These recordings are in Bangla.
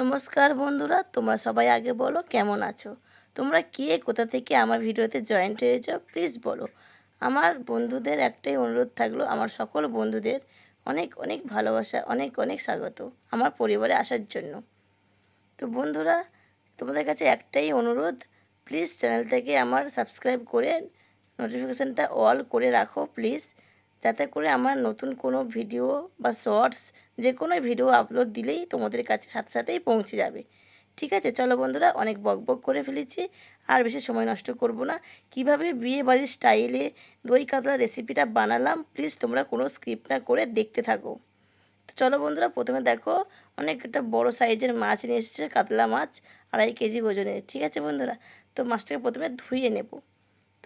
নমস্কার বন্ধুরা, তোমরা সবাই আগে বলো কেমন আছো? তোমরা কে, কোথা থেকে আমার ভিডিওতে জয়েন্ট হয়েছ? প্লিজ বলো। আমার বন্ধুদের একটাই অনুরোধ থাকল, আমার সকল বন্ধুদের অনেক অনেক ভালোবাসা, অনেক অনেক স্বাগত আমার পরিবারে আসার জন্য। তো বন্ধুরা, তোমাদের কাছে একটাই অনুরোধ প্লিজ চ্যানেলটাকে আমার সাবস্ক্রাইব করে নোটিফিকেশানটা অল করে রাখো প্লিজ যাতে করে আমার নতুন কোনো ভিডিও বা শর্টস যে কোনো ভিডিও আপলোড দিলেই তোমাদের কাছে সাথে সাথেই পৌঁছে যাবে। ঠিক আছে? চলো বন্ধুরা, অনেক বক বক করে ফেলেছি। আর বেশি সময় নষ্ট করব না। কীভাবে বিয়ে বাড়ির স্টাইলে দই কাতলা রেসিপিটা বানালাম প্লিজ তোমরা কোনো স্ক্রিপ্ট না করে দেখতে থাকো। তো চলো বন্ধুরা, প্রথমে দেখো অনেক একটা বড়ো সাইজের মাছ নিয়ে এসেছে, কাতলা মাছ, আড়াই কেজি ওজনের। ঠিক আছে বন্ধুরা? তো মাছটাকে প্রথমে ধুয়ে নেব।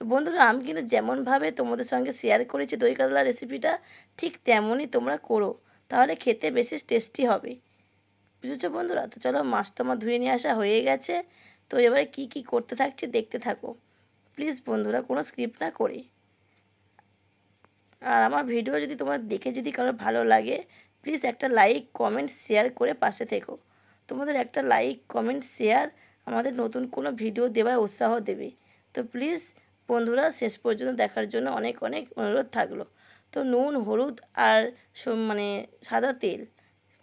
তো বন্ধুরা, আমি কিন্তু যেমনভাবে তোমাদের সঙ্গে শেয়ার করেছি দই কাতলা রেসিপিটা ঠিক তেমনই তোমরা করো। তাহলে খেতে বেশি টেস্টি হবে। বুঝেছ বন্ধুরা? তো চলো, মাছটা আমার ধুয়ে নিয়ে আসা হয়ে গেছে। তো এবারে কি কি করতে থাকছে দেখতে থাকো। প্লিজ বন্ধুরা, কোনো স্ক্রিপ্ট না করে। আর আমার ভিডিও যদি তোমার দেখে যদি কারও ভালো লাগে প্লিজ একটা লাইক কমেন্ট শেয়ার করে পাশে থেকো। তোমাদের একটা লাইক কমেন্ট শেয়ার আমাদের নতুন কোনো ভিডিও দেওয়ার উৎসাহ দেবে। তো প্লিজ বন্ধুরা, শেষ পর্যন্ত দেখার জন্য অনেক অনেক অনুরোধ থাকল। তো নুন, হলুদ আর মানে সাদা তেল,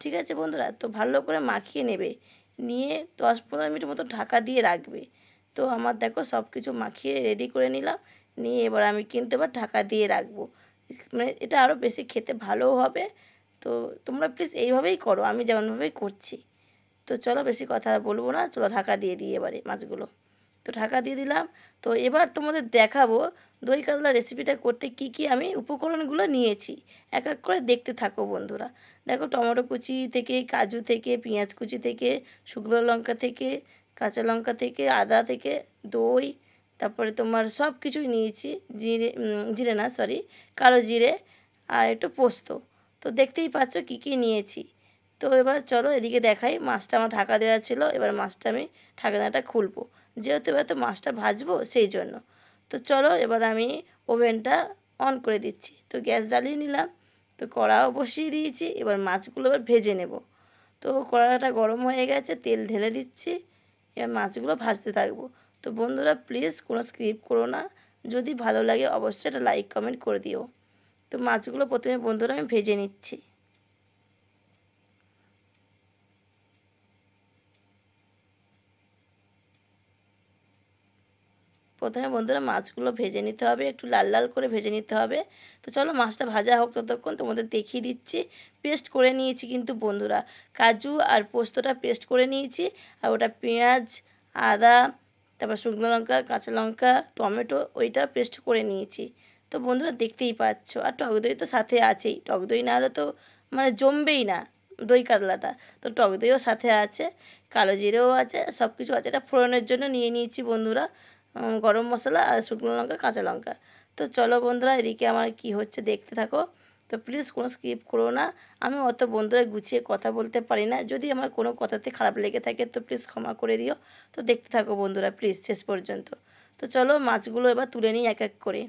ঠিক আছে বন্ধুরা? তো ভালো করে মাখিয়ে নেবে। নিয়ে দশ পনেরো মিনিট মতো ঢাকা দিয়ে রাখবে। তো আমার দেখো সব কিছু মাখিয়ে রেডি করে নিলাম। নিয়ে এবার আমি কিন্তু এবার ঢাকা দিয়ে রাখব। মানে এটা আরও বেশি খেতে ভালোও হবে। তো তোমরা প্লিজ এইভাবেই করো। আমি যেমনভাবেই করছি। তো চলো বেশি কথা বলব না। চলো ঢাকা দিয়ে দিই এবারে মাছগুলো। তো ঢাকা দিয়ে দিলাম। তো এবার তোমাদের দেখাবো দই কাতলা রেসিপিটা করতে কি কি আমি উপকরণগুলো নিয়েছি। এক এক করে দেখতে থাকো বন্ধুরা। দেখো টমেটো কুচি থেকে, কাজু থেকে, পেঁয়াজ কুচি থেকে, শুকনো লঙ্কা থেকে, কাঁচা লঙ্কা থেকে, আদা থেকে, দই, তারপরে তোমার সব কিছুই নিয়েছি। জিরে জিরে না সরি কালো জিরে আর একটু পোস্ত। তো দেখতেই পাচ্ছ কি কি নিয়েছি। তো এবার চলো এদিকে দেখাই। মাছটা আমার ঢাকা দেওয়া ছিল, এবার মাছটা আমি ঢাকানাটা খুলবো। যেহেতু এবার তো মাছটা ভাজবো সেই জন্য। তো চলো এবার আমি ওভেনটা অন করে দিচ্ছি। তো গ্যাস জ্বালিয়ে নিলাম, তো কড়াও বসিয়ে দিয়েছি, এবার মাছগুলো এবার ভেজে নেব। তো কড়াটা গরম হয়ে গেছে, তেল ঢেলে দিচ্ছি, এবার মাছগুলো ভাজতে থাকব। তো বন্ধুরা প্লিজ কোনো স্ক্রিপ্ট করো না, যদি ভালো লাগে অবশ্যই একটা লাইক কমেন্ট করে দিও। তো মাছগুলো প্রথমে বন্ধুরা আমি ভেজে নিচ্ছি। প্রথমে বন্ধুরা মাছগুলো ভেজে নিতে হবে, একটু লাল লাল করে ভেজে নিতে হবে। তো চলো মাছটা ভাজা হোক ততক্ষণ তোমাদের দেখিয়ে দিচ্ছি। পেস্ট করে নিয়েছি কিন্তু বন্ধুরা, কাজু আর পোস্তটা পেস্ট করে নিয়েছি। আর ওটা পেঁয়াজ, আদা, তারপর শুকনো লঙ্কা, কাঁচা লঙ্কা, টমেটো, ওইটা পেস্ট করে নিয়েছি। তো বন্ধুরা দেখতেই পাচ্ছ, আর টক দই তো সাথে আছেই। টক দই না হলে তো মানে জমবেই না দই কাতলাটা। তো টক দইও সাথে আছে, কালো জিরেও আছে সব কিছু আছে। এটা ফোড়নের জন্য নিয়ে নিয়েছি বন্ধুরা। গরম মশলা আর শুকনো লঙ্কা, কাঁচা লঙ্কা। তো চলো বন্ধুরা, এদিকে আমার কি হচ্ছে দেখতে থাকো। তো প্লিজ কোনো স্কিপ করো না। আমি অত বন্ধুরা গুছিয়ে কথা বলতে পারি না। যদি আমার কোনো কথাতে খারাপ লেগে থাকে, তো প্লিজ ক্ষমা করে দিও। তো দেখতে থাকো বন্ধুরা প্লিজ শেষ পর্যন্ত। তো চলো মাছগুলো এবার তুলে নিই এক এক করে।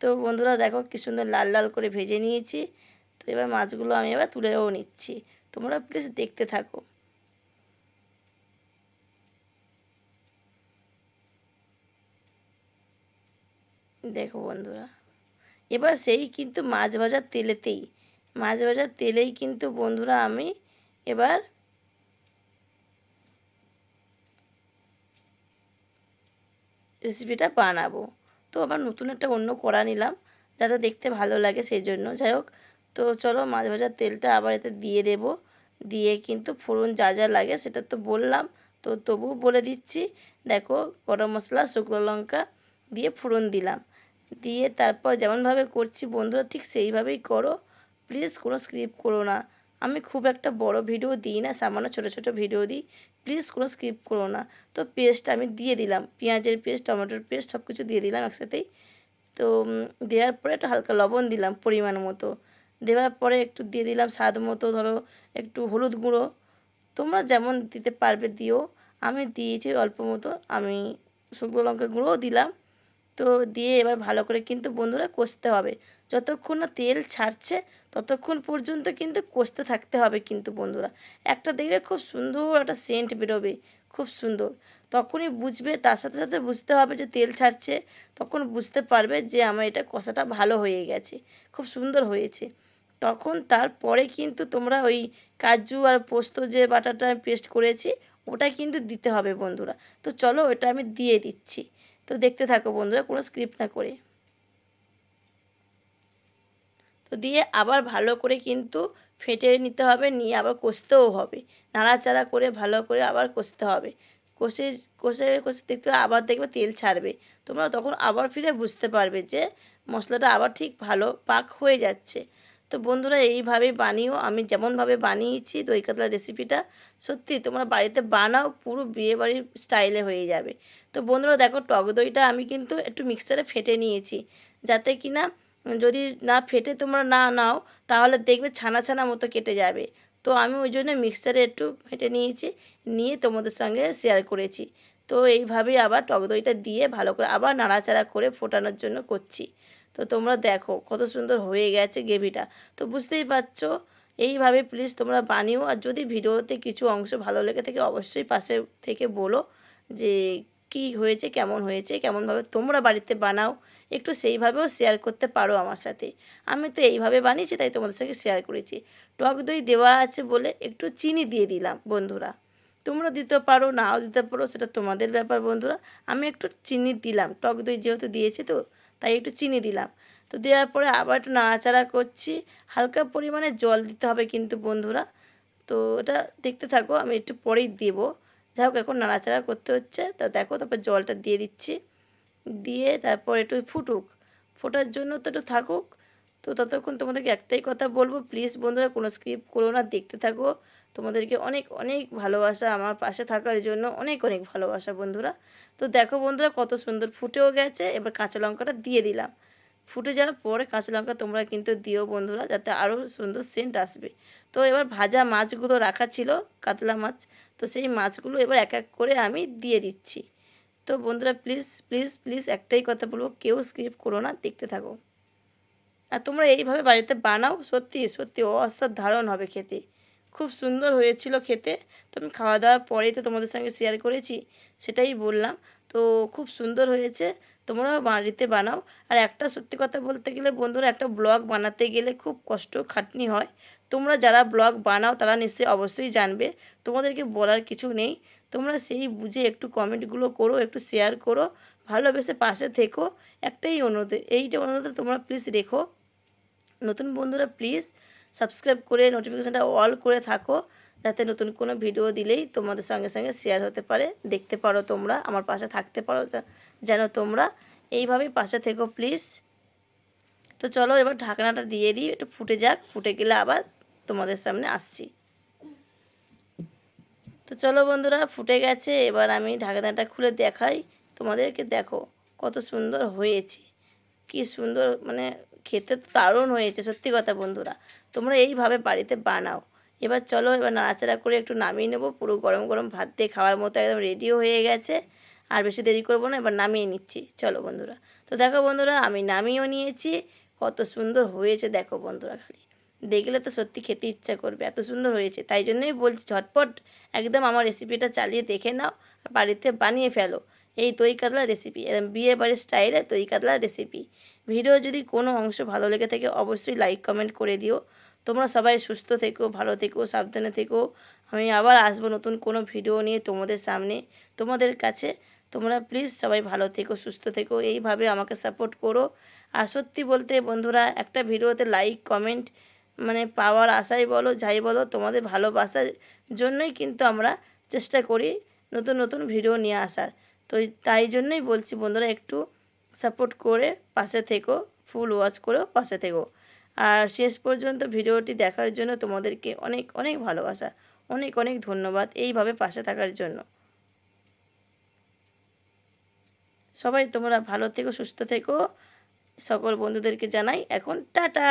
তো বন্ধুরা, দেখো কি সুন্দর লাল লাল করে ভেজে নিয়েছি। তো এবার মাছগুলো আমি এবার তুলেও নিচ্ছি। তোমরা প্লিজ দেখতে থাকো। দেখো বন্ধুরা, এবার সেই কিন্তু মাছ ভাজার তেলেতেই, মাছ ভাজার তেলেই কিন্তু বন্ধুরা আমি এবার রেসিপিটা বানাবো। তো আবার নতুন একটা অন্য কড়া নিলাম, যাতে দেখতে ভালো লাগে সেই জন্য যাই হোক, তো চলো মাছ ভাজার তেলটা আবার এতে দিয়ে দেব। দিয়ে কিন্তু ফোড়ন যা যা লাগে সেটা তো বললাম, তো তবুও বলে দিচ্ছি, দেখো গরম মশলা, শুকনো লঙ্কা দিয়ে ফোড়ন দিলাম। দিয়ে তারপর যেমনভাবে করছি, বন্ধুরা ঠিক সেইভাবেই করো। প্লিজ কোনো স্ক্রিপ্ট করো না। আমি খুব একটা বড় ভিডিও দিই না, সামান্য ছোটো ছোটো ভিডিও দিই। প্লিজ কোনো স্ক্রিপ্ট করো না। তো পেস্ট আমি দিয়ে দিলাম। পেঁয়াজের পেস্ট টমেটোর পেস্ট সব কিছু দিয়ে দিলাম একসাথেই। তো দেওয়ার পরে একটু হালকা লবণ দিলাম পরিমাণ মতো। দেওয়ার পরে একটু দিয়ে দিলাম স্বাদ মতো, ধরো একটু হলুদ গুঁড়ো। তোমরা যেমন দিতে পারবে দিও। আমি দিয়েছি অল্প মতো। আমি শুকনো লঙ্কা গুঁড়োও দিলাম। তো দিয়ে এবার ভালো করে কিন্তু বন্ধুরা কষতে হবে। যতক্ষণ না তেল ছাড়ছে, ততক্ষণ পর্যন্ত কিন্তু কষতে থাকতে হবে কিন্তু বন্ধুরা। একটা দেখবে খুব সুন্দর একটা সেন্ট বেরোবে, খুব সুন্দর। তখনই বুঝবে, তার সাথে সাথে বুঝতে হবে যে তেল ছাড়ছে, তখন বুঝতে পারবে যে আমার এটা কষাটা ভালো হয়ে গেছে, খুব সুন্দর হয়েছে। তখন তারপরে কিন্তু তোমরা ওই কাজু আর পোস্ত যে বাটাটা আমি পেস্ট করেছি, ওটা কিন্তু দিতে হবে বন্ধুরা। তো চলো ওটা আমি দিয়ে দিচ্ছি। তো দেখতে থাকো বন্ধুরা, কোনো স্ক্রিপ্ট না করে। তো দিয়ে আবার ভালো করে কিন্তু ফেটে নিতে হবে, নিয়ে আবার কষতেও হবে। নাড়াচাড়া করে ভালো করে আবার কষতে হবে। কষে কষে কষে দেখতে আবার দেখবে তেল ছাড়বে। তোমরা তখন আবার ফিরে বুঝতে পারবে যে মশলাটা আবার ঠিক ভালো পাক হয়ে যাচ্ছে। তো বন্ধুরা এইভাবে বানিয়েও আমি যেমনভাবে বানিয়েছি দই কাতলা রেসিপিটা সত্যি তোমরা বাড়িতে বানাও, পুরো বিয়েবাড়ির স্টাইলে হয়ে যাবে। তো বন্ধুরা, দেখো টক দইটা আমি কিন্তু একটু মিক্সারে ফেটে নিয়েছি। যাতে কি না যদি না ফেটে তোমরা না নাও, তাহলে দেখবে ছানা ছানা মতো কেটে যাবে। তো আমি ওই জন্য মিক্সারে একটু ফেটে নিয়েছি, নিয়ে তোমাদের সঙ্গে শেয়ার করেছি। তো এইভাবেই আবার টক দইটা দিয়ে ভালো করে আবার নাড়াচাড়া করে ফোটানোর জন্য করছি। তো তোমরা দেখো কত সুন্দর হয়ে গেছে গ্রেভিটা। তো বুঝতেই পারছ? এইভাবে প্লিজ তোমরা বানিও। আর যদি ভিডিওতে কিছু অংশ ভালো লেগে থাকে, অবশ্যই পাশে থেকে বলো যে কি হয়েছে, কেমন হয়েছে, কেমনভাবে তোমরা বাড়িতে বানাও। একটু সেইভাবেও শেয়ার করতে পারো আমার সাথে। আমি তো এইভাবে বানিয়েছি, তাই তোমাদের সঙ্গে শেয়ার করেছি। টক দই দেওয়া আছে বলে একটু চিনি দিয়ে দিলাম, বন্ধুরা। তোমরা দিতে পারো, নাও দিতে পারো, সেটা তোমাদের ব্যাপার, বন্ধুরা। আমি একটু চিনি দিলাম। টক দই যেহেতু দিয়েছি তো তাই একটু চিনি দিলাম। তো দেওয়ার পরে আবার একটু নাড়াচাড়া করছি। হালকা পরিমাণে জল দিতে হবে কিন্তু বন্ধুরা। তো ওটা দেখতে থাকো, আমি একটু পরেই দেব। যাই হোক, এখন নাড়াচাড়া করতে হচ্ছে। তো দেখো, তারপর জলটা দিয়ে দিচ্ছি। দিয়ে তারপর একটু ফুটুক। ফোটার জন্য তো একটু থাকুক। তো ততক্ষণ তোমাদেরকে একটাই কথা বলব প্লিজ বন্ধুরা কোনো স্ক্রিপ্ট করো না, দেখতে থাকো। তোমাদেরকে অনেক অনেক ভালোবাসা আমার পাশে থাকার জন্য অনেক অনেক ভালোবাসা বন্ধুরা। তো দেখো বন্ধুরা কত সুন্দর ফুটেও গেছে, এবার কাঁচা লঙ্কাটা দিয়ে দিলাম। ফুটে যাওয়ার পরে কাঁচা লঙ্কা তোমরা কিন্তু দিও বন্ধুরা, যাতে আরও সুন্দর সেন্ট আসবে। তো এবার ভাজা মাছগুলো রাখা ছিল, কাতলা মাছ। তো সেই মাছগুলো এবার এক এক করে আমি দিয়ে দিচ্ছি। তো বন্ধুরা প্লিজ প্লিজ প্লিজ একটাই কথা বলব, কেউ স্ক্রিপ্ট করো না, দেখতে থাকো। আর তোমরা এইভাবে বাড়িতে বানাও, সত্যি সত্যি অসাধারণ হবে খেতে। খুব সুন্দর হয়েছিল খেতে। তো আমি খাওয়া দাওয়ার পরেই তো তোমাদের সঙ্গে শেয়ার করেছি, সেটাই বললাম। তো খুব সুন্দর হয়েছে, তোমরাও বাড়িতে বানাও। আর একটা সত্যি কথা বলতে গেলে বন্ধুরা, একটা ব্লগ বানাতে গেলে খুব কষ্ট খাটনি হয়। তোমরা যারা ব্লগ বানাও, তারা নিশ্চয়ই অবশ্যই জানবে, তোমাদেরকে বলার কিছু নেই। তোমরা সেই বুঝে একটু কমেন্টগুলো করো, একটু শেয়ার করো, ভালোবেসে পাশে থেকো। একটাই অনুরোধ, এইটা অনুরোধ তোমরা প্লিজ রেখো। নতুন বন্ধুরা প্লিজ সাবস্ক্রাইব করে নোটিফিকেশানটা অল করে থাকো, যাতে নতুন কোনো ভিডিও দিলেই তোমাদের সঙ্গে সঙ্গে শেয়ার হতে পারে, দেখতে পারো তোমরা, আমার পাশে থাকতে পারো যেন তোমরা এইভাবেই পাশে থেকো প্লিজ তো চলো এবার ঢাকনাটা দিয়ে দিই, একটু ফুটে যাক, ফুটে গেলে আবার তোমাদের সামনে আসছি। তো চলো বন্ধুরা, ফুটে গেছে, এবার আমি ঢাকনাটা খুলে দেখাই, তোমাদেরকে দেখো কত সুন্দর হয়েছে, কি সুন্দর মানে খেতে তো দারুণ হয়েছে, সত্যি কথা বন্ধুরা। তোমরা এইভাবে বাড়িতে বানাও। এবার চলো, এবার নাড়াচাড়া করে একটু নামিয়ে নেব। পুরো গরম গরম ভাত দিয়ে খাওয়ার মতো একদম রেডিও হয়ে গেছে। আর বেশি দেরি করব না, এবার নামিয়ে নিচ্ছি। চলো বন্ধুরা। তো দেখো বন্ধুরা, আমি নামিয়েও নিয়েছি। কত সুন্দর হয়েছে দেখো বন্ধুরা খালি। দেখলে তো সত্যি খেতে ইচ্ছা করবে, এত সুন্দর হয়েছে। তাই জন্যই বলছি ঝটপট একদম আমার রেসিপিটা চালিয়ে দেখে নাও, বাড়িতে বানিয়ে ফেলো। এই দই কাতলা রেসিপি বিয়ে বাড়ির স্টাইলে দই কাতলা রেসিপি ভিডিও যদি কোনো অংশ ভালো লেগে থাকে, অবশ্যই লাইক কমেন্ট করে দিও। তোমরা সবাই সুস্থ থেকো, ভালো থেকো, সাবধানে থেকো। আমি আবার আসব নতুন কোনো ভিডিও নিয়ে তোমাদের সামনে। তোমাদের কাছে তোমরা প্লিজ সবাই ভালো থেকো, সুস্থ থেকো। এইভাবে আমাকে সাপোর্ট করো। আর সত্যি বলতে বন্ধুরা, একটা ভিডিওতে লাইক কমেন্ট মানে পাওয়ার আশাই বলো, যাই বলো, তোমাদের ভালোবাসার জন্যই কিন্তু আমরা চেষ্টা করি নতুন নতুন ভিডিও নিয়ে আসার। তো তাই জন্যই বলছি বন্ধুরা, একটু সাপোর্ট করে পাশে থেকো ফুল ওয়াচ করেও পাশে থেকো। আর শেষ পর্যন্ত ভিডিওটি দেখার জন্য তোমাদেরকে অনেক অনেক ভালোবাসা, অনেক অনেক ধন্যবাদ এইভাবে পাশে থাকার জন্য। সবাই তোমরা ভালো থেকো, সুস্থ থেকো। সকল বন্ধুদেরকে জানাই এখন টাটা!